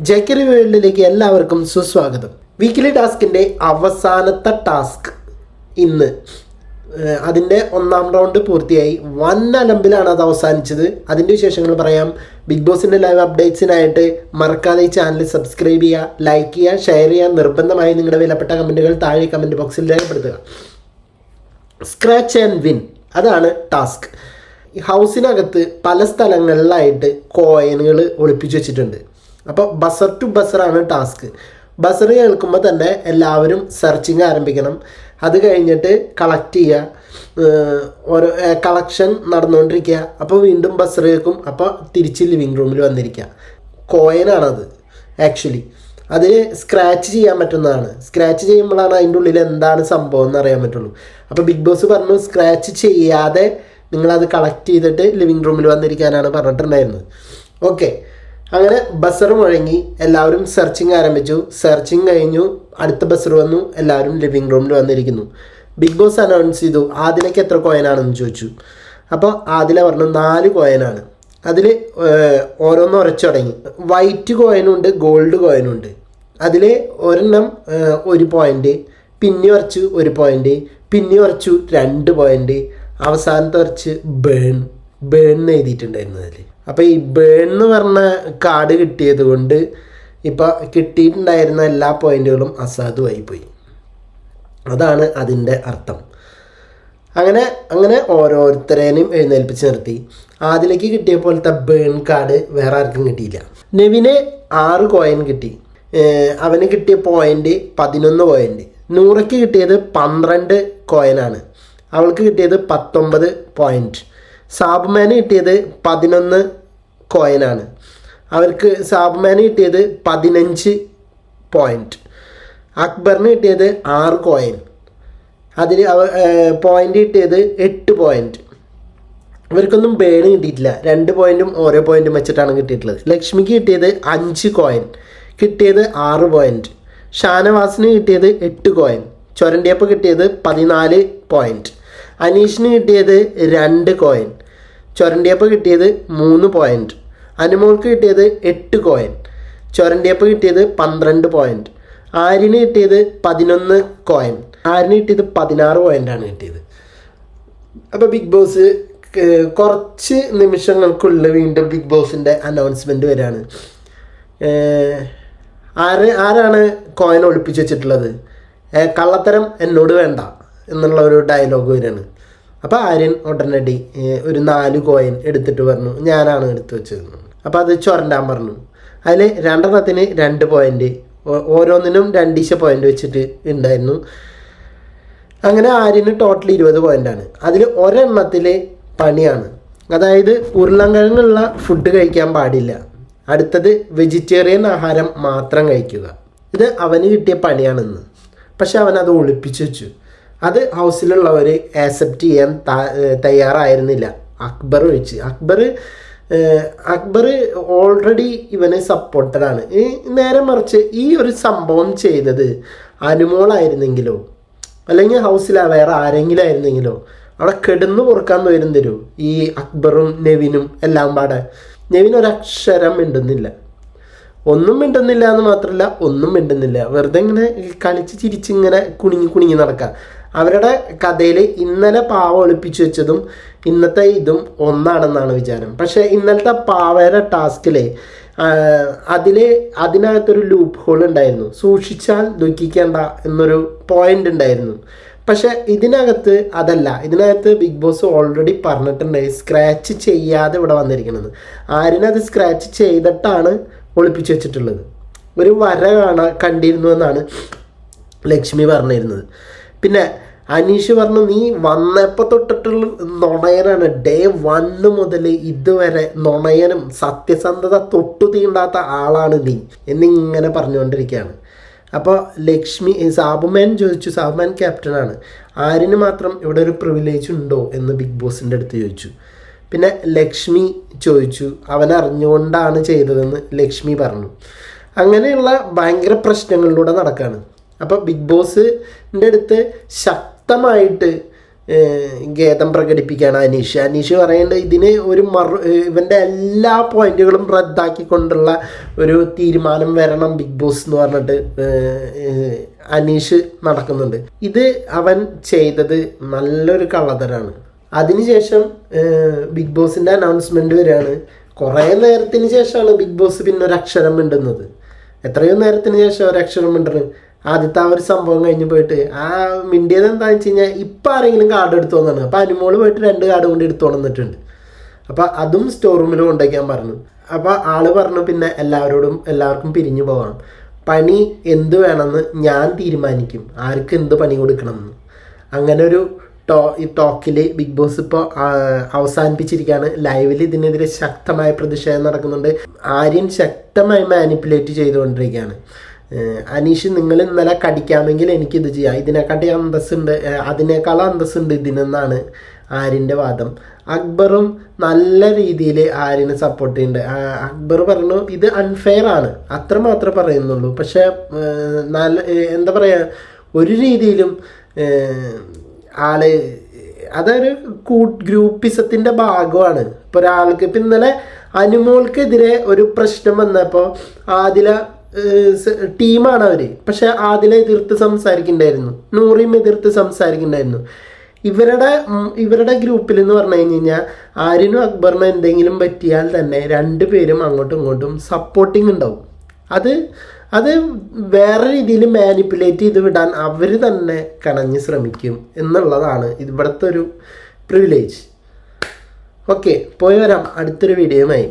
ജേക്കറി വേൾഡിലേക്ക് എല്ലാവർക്കും സുസ്വാഗതം. വീക്കിലി ടാസ്കിന്റെ അവസാനത്തെ ടാസ്ക് ഇന്ന് അതിന്റെ ഒന്നാം റൗണ്ട് പൂർത്തിയായി. വൻ അലമ്പിലാണ് അത് അവസാനിച്ചത്. അതിന്റെ വിശേഷങ്ങൾ പറയാം. ബിഗ് ബോസിന്റെ ലൈവ് അപ്ഡേറ്റ്സിനായിട്ട് മറക്കാതെ ഈ ചാനൽ സബ്സ്ക്രൈബ് ചെയ്യുക ലൈക്ക് ചെയ്യുക ഷെയർ ചെയ്യുക. നിർബന്ധമായി നിങ്ങളുടെ വിലപ്പെട്ട കമന്റുകൾ താഴെ കമന്റ് ബോക്സിൽ രേഖപ്പെടുത്തുക. സ്ക്രാച്ച് ആൻഡ് വിൻ അതാണ് ടാസ്ക്. ഹൗസിനകത്ത് പല സ്ഥലങ്ങളിലായിട്ട് കോയിനുകൾ ഒളിപ്പിച്ചു വെച്ചിട്ടുണ്ട്. അപ്പോൾ ബസർ ടു ബസറാണ് ടാസ്ക് ബസർ കേൾക്കുമ്പോൾ തന്നെ എല്ലാവരും സെർച്ചിങ് ആരംഭിക്കണം. അത് കഴിഞ്ഞിട്ട് കളക്ട് ചെയ്യുക. ഓരോ കളക്ഷൻ നടന്നുകൊണ്ടിരിക്കുക. അപ്പോൾ വീണ്ടും ബസർ കേൾക്കും. അപ്പോൾ തിരിച്ച് ലിവിങ് റൂമിൽ വന്നിരിക്കുക. കോയിനാണത് ആക്ച്വലി അതിൽ സ്ക്രാച്ച് ചെയ്യാൻ പറ്റുന്നതാണ്. സ്ക്രാച്ച് ചെയ്യുമ്പോഴാണ് അതിന്റെ ഉള്ളിൽ എന്താണ് സംഭവം എന്ന് അറിയാൻ പറ്റുള്ളൂ. അപ്പോൾ ബിഗ് ബോസ് പറഞ്ഞു സ്ക്രാച്ച് ചെയ്യാതെ നിങ്ങളത് കളക്ട് ചെയ്തിട്ട് ലിവിങ് റൂമിൽ വന്നിരിക്കാനാണ് പറഞ്ഞിട്ടുണ്ടായിരുന്നത്. ഓക്കെ അങ്ങനെ ബസർ മുഴങ്ങി എല്ലാവരും സെർച്ചിങ് ആരംഭിച്ചു. സെർച്ചിങ് കഴിഞ്ഞു. അടുത്ത ബസർ വന്നു. എല്ലാവരും ലിവിങ് റൂമിൽ വന്നിരിക്കുന്നു. ബിഗ് ബോസ് അനൗൺസ് ചെയ്തു. ആദിലേക്ക് എത്ര കോയിനാണെന്ന് ചോദിച്ചു. അപ്പോൾ ആദില പറഞ്ഞു നാല് കോയിനാണ് അതിൽ ഓരോന്ന് ഉറച്ചു തുടങ്ങി. വൈറ്റ് കോയിനുണ്ട് ഗോൾഡ് കോയിനുണ്ട് അതിൽ ഒരെണ്ണം ഒരു പോയിന്റ് പിന്നെ ഉറച്ചു ഒരു പോയിന്റ് പിന്നെ ഉറച്ചു രണ്ട് പോയിന്റ് അവസാനത്തെ ഉറച്ച് ബേൺ ബേൺ എഴുതിയിട്ടുണ്ടായിരുന്നു അതിൽ അപ്പോൾ ഈ ബേൺ എന്ന് പറഞ്ഞ കാർഡ് കിട്ടിയത് കൊണ്ട് ഇപ്പോൾ കിട്ടിയിട്ടുണ്ടായിരുന്ന എല്ലാ പോയിന്റുകളും അസാധുവായി പോയി. അതാണ് അതിന്റെ അർത്ഥം. അങ്ങനെ അങ്ങനെ ഓരോരുത്തരേനെയും എഴുന്നേൽപ്പിച്ച് നിർത്തി. ആദിലേക്ക് കിട്ടിയ പോലത്തെ ബേൺ കാർഡ് വേറെ ആർക്കും കിട്ടിയില്ല. നെവിന് ആറ് കോയിൻ കിട്ടി. അവന് കിട്ടിയ പോയിന്റ് പതിനൊന്ന് പോയിന്റ് നൂറയ്ക്ക് കിട്ടിയത് പന്ത്രണ്ട് കോയിനാണ് അവൾക്ക് കിട്ടിയത് പത്തൊമ്പത് പോയിന്റ് സാബുമാന് കിട്ടിയത് പതിനൊന്ന് കോയിനാണ്. അവർക്ക് സാബുമാന് കിട്ടിയത് പതിനഞ്ച് പോയിന്റ് അക്ബറിന് കിട്ടിയത് ആറ് കോയിൻ. അതിൽ അവ പോയിന്റ് കിട്ടിയത് എട്ട് പോയിന്റ് ഇവർക്കൊന്നും ബേണ് കിട്ടിയിട്ടില്ല. രണ്ട് പോയിന്റും ഓരോ പോയിന്റും വെച്ചിട്ടാണ് കിട്ടിയിട്ടുള്ളത്. ലക്ഷ്മിക്ക് കിട്ടിയത് അഞ്ച് കോയിൻ. കിട്ടിയത് ആറ് പോയിന്റ് ഷാനവാസിന് കിട്ടിയത് എട്ട് കോയിൻ. ചൊരണ്ടിയപ്പ് കിട്ടിയത് പതിനാല് പോയിന്റ് അനീഷിന് കിട്ടിയത് രണ്ട് കോയിൻ. ചൊരണ്ടിയപ്പ് കിട്ടിയത് മൂന്ന് പോയിന്റ് അനുമോൾക്ക് കിട്ടിയത് എട്ട് കോയിൻ ചൊരണ്ടിയപ്പ് കിട്ടിയത് പന്ത്രണ്ട് പോയിന്റ് ആര്യന് കിട്ടിയത് പതിനൊന്ന് കോയിൻ ആര്യന് കിട്ടിയത് പതിനാറ് ആണ് കിട്ടിയത്. അപ്പോൾ ബിഗ് ബോസ് കുറച്ച് നിമിഷങ്ങൾക്കുള്ളിൽ വീണ്ടും ബിഗ് ബോസിന്റെ അനൗൺസ്മെന്റ് വരികയാണ് ആര് ആരാണ് കോയിൻ ഒളിപ്പിച്ച് വെച്ചിട്ടുള്ളത്? കള്ളത്തരം എന്നോട് വേണ്ട എന്നുള്ള ഒരു ഡയലോഗ് വരികയാണ് അപ്പോൾ ആര്യൻ ഉടനടി ഒരു നാല് കോയിൻ എടുത്തിട്ട് പറഞ്ഞു ഞാനാണ് എടുത്തു വെച്ചത്. അപ്പോൾ അത് ചൊരണ്ടാൻ പറഞ്ഞു. അതിൽ രണ്ടെണ്ണത്തിന് രണ്ട് പോയിന്റ് ഓരോന്നിനും രണ്ടീശ പോയിന്റ് വെച്ചിട്ട് ഉണ്ടായിരുന്നു അങ്ങനെ ആര്യന് ടോട്ടൽ ഇരുപത് പോയിന്റാണ് അതിൽ ഒരെണ്ണത്തിൽ പണിയാണ്. അതായത് ഉരുളൻകിഴങ്ങുള്ള ഫുഡ് കഴിക്കാൻ പാടില്ല. അടുത്തത് വെജിറ്റേറിയൻ ആഹാരം മാത്രം കഴിക്കുക. ഇത് അവന് കിട്ടിയ പണിയാണെന്ന്. പക്ഷെ അവൻ അത് ഒളിപ്പിച്ചു വെച്ചു. അത് ഹൗസിലുള്ളവർ ആക്സെപ്റ്റ് ചെയ്യാൻ തയ്യാറായിരുന്നില്ല. അക്ബർ ഒഴിച്ച്. അക്ബർ അക്ബർ ഓൾറെഡി ഇവനെ സപ്പോർട്ടഡാണ് നേരെ മറിച്ച് ഈ ഒരു സംഭവം ചെയ്തത് അനുമോളായിരുന്നെങ്കിലോ അല്ലെങ്കിൽ ഹൗസിലാ വേറെ ആരെങ്കിലും ആയിരുന്നെങ്കിലോ അവിടെ കെടുന്നു പൊറുക്കാൻ വരും തരൂ. ഈ അക്ബറും നെവിനും എല്ലാം പാടെ. നെവിൻ ഒരക്ഷരം മിണ്ടുന്നില്ല. ഒന്നും മിണ്ടുന്നില്ല എന്ന് മാത്രമല്ല ഒന്നും മിണ്ടുന്നില്ല. വെറുതെ ഇങ്ങനെ കളിച്ച് ചിരിച്ചിങ്ങനെ കുണിങ്ങി കുണിങ്ങി നടക്കുക അവരുടെ കഥയിൽ ഇന്നലെ പാവ ഒളിപ്പിച്ചു വെച്ചതും ഇന്നത്തെ ഇതും ഒന്നാണെന്നാണ് വിചാരം. പക്ഷേ ഇന്നലത്തെ പാവയുടെ ടാസ്കിലെ അതിൽ അതിനകത്തൊരു ലൂപ്പ് ഹോൾ ഉണ്ടായിരുന്നു. സൂക്ഷിച്ചാൽ ദുഃഖിക്കേണ്ട എന്നൊരു പോയിന്റ് ഉണ്ടായിരുന്നു. പക്ഷേ ഇതിനകത്ത് അതല്ല. ഇതിനകത്ത് ബിഗ് ബോസ് ഓൾറെഡി പറഞ്ഞിട്ടുണ്ട് സ്ക്രാച്ച് ചെയ്യാതെ ഇവിടെ വന്നിരിക്കുന്നത്. ആരിനത് സ്ക്രാച്ച് ചെയ്തിട്ടാണ് ഒളിപ്പിച്ചു വെച്ചിട്ടുള്ളത്? ഒരു വര കാണാ കണ്ടിരുന്നു എന്നാണ് ലക്ഷ്മി പറഞ്ഞിരുന്നത്. പിന്നെ അനീഷ് പറഞ്ഞു നീ വന്നപ്പോൾ തൊട്ടിട്ടുള്ള നുണയനാണ്. ഡേ വണ് മുതൽ ഇതുവരെ നുണയനും സത്യസന്ധത തൊട്ടു തീണ്ടാത്ത ആളാണ് നീ. എന്നിങ്ങനെ പറഞ്ഞുകൊണ്ടിരിക്കുകയാണ്. അപ്പോൾ ലക്ഷ്മി സാബുമാൻ ചോദിച്ചു സാബുമാൻ ക്യാപ്റ്റനാണ് ആരിന് മാത്രം ഇവിടെ ഒരു പ്രിവിലേജ് ഉണ്ടോ? എന്ന് ബിഗ് ബോസിന്റെ അടുത്ത് ചോദിച്ചു. പിന്നെ ലക്ഷ്മി ചോദിച്ചു അവൻ അറിഞ്ഞുകൊണ്ടാണ് ചെയ്തതെന്ന്? ലക്ഷ്മി പറഞ്ഞു. അങ്ങനെയുള്ള ഭയങ്കര പ്രശ്നങ്ങളിലൂടെ നടക്കുകയാണ് അപ്പോൾ ബിഗ് ബോസിന്റെ അടുത്ത് ശക്തമായിട്ട് ഖേദം പ്രകടിപ്പിക്കുകയാണ് അനീഷ്. അനീഷ് പറയേണ്ട ഇതിന് ഒരു മറു ഇവന്റെ എല്ലാ പോയിന്റുകളും റദ്ദാക്കിക്കൊണ്ടുള്ള ഒരു തീരുമാനം വരണം ബിഗ് ബോസ് എന്ന് പറഞ്ഞിട്ട് അനീഷ് നടക്കുന്നുണ്ട്. ഇത് അവൻ ചെയ്തത് നല്ലൊരു കള്ളത്തരാണ്. അതിനുശേഷം ബിഗ് ബോസിന്റെ അനൗൺസ്മെന്റ് വരികയാണ്. കുറേ നേരത്തിന് ശേഷമാണ് ബിഗ് ബോസ് പിന്നെ ഒരു അക്ഷരം മിണ്ടുന്നത്. എത്രയോ നേരത്തിന് ശേഷം ഒരു അക്ഷരം മിണ്ടുന്നത് ആദ്യത്തെ ആ ഒരു സംഭവം കഴിഞ്ഞ് പോയിട്ട് ആ മിണ്ടിയത് എന്താണെന്ന് വെച്ച് കഴിഞ്ഞാൽ ഇപ്പം ആരെങ്കിലും കാർഡ് എടുത്തു വന്നാണ് അപ്പം അനുമോൾ പോയിട്ട് രണ്ട് കാർഡ് കൊണ്ട് എടുത്തു വന്നിട്ടുണ്ട് അപ്പം അതും സ്റ്റോർ റൂമിൽ കൊണ്ടുവയ്ക്കാൻ പറഞ്ഞു. അപ്പോൾ ആൾ പറഞ്ഞു പിന്നെ എല്ലാവരോടും എല്ലാവർക്കും പിരിഞ്ഞു പോകണം. പണി എന്ത് വേണമെന്ന് ഞാൻ തീരുമാനിക്കും. ആർക്ക് എന്ത് പണി കൊടുക്കണമെന്ന്. അങ്ങനെ ഒരു ടോ ഈ ടോക്കിൽ ബിഗ് ബോസ് ഇപ്പോൾ അവസാനിപ്പിച്ചിരിക്കുകയാണ് ലൈവിൽ ഇതിനെതിരെ ശക്തമായ പ്രതിഷേധം നടക്കുന്നുണ്ട്. ആര്യൻ ശക്തമായി മാനിപ്പുലേറ്റ് ചെയ്തുകൊണ്ടിരിക്കുകയാണ്. അനീഷ് നിങ്ങൾ ഇന്നലെ കടിക്കാമെങ്കിൽ എനിക്കിത് ചെയ്യാം. ഇതിനെക്കാട്ടി അന്തസ്സുണ്ട്. അതിനേക്കാൾ അന്തസ് അന്തസ്സുണ്ട് ഇതിനെന്നാണ് ആര്യന്റെ വാദം. അക്ബറും നല്ല രീതിയിൽ ആര്യനെ സപ്പോർട്ട് ചെയ്യുന്നുണ്ട്. അക്ബർ പറഞ്ഞു ഇത് അൺഫെയർ ആണ്. അത്ര മാത്രമേ പറയുന്നുള്ളൂ. പക്ഷേ നല്ല എന്താ പറയുക ഒരു രീതിയിലും ആൾ അതൊരു കൂ ഗ്രൂപ്പിസത്തിന്റെ ഭാഗമാണ്. ഇപ്പോൾ ഒരാൾക്ക് ഇപ്പം ഇന്നലെ അനുമോൾക്കെതിരെ ഒരു പ്രശ്നം വന്നപ്പോൾ ആദില ടീമാണ് അവർ പക്ഷെ ആദില എതിർത്ത് സംസാരിക്കുന്നുണ്ടായിരുന്നു നൂറിയും എതിർത്ത് സംസാരിക്കുന്നുണ്ടായിരുന്നു ഇവരുടെ ഇവരുടെ ഗ്രൂപ്പിൽ എന്ന് പറഞ്ഞു കഴിഞ്ഞ് കഴിഞ്ഞാൽ ആരിനും അക്ബറിനും എന്തെങ്കിലും പറ്റിയാൽ തന്നെ രണ്ടുപേരും അങ്ങോട്ടും ഇങ്ങോട്ടും സപ്പോർട്ടിങ് ഉണ്ടാവും. അത് അത് വേറെ രീതിയിൽ മാനിപ്പുലേറ്റ് ചെയ്ത് വിടാൻ അവർ തന്നെ കണഞ്ഞ് ശ്രമിക്കും എന്നുള്ളതാണ് ഇവിടുത്തെ ഒരു പ്രിവിലേജ് ഓക്കെ പോയി വരാം. അടുത്തൊരു വീഡിയോയുമായി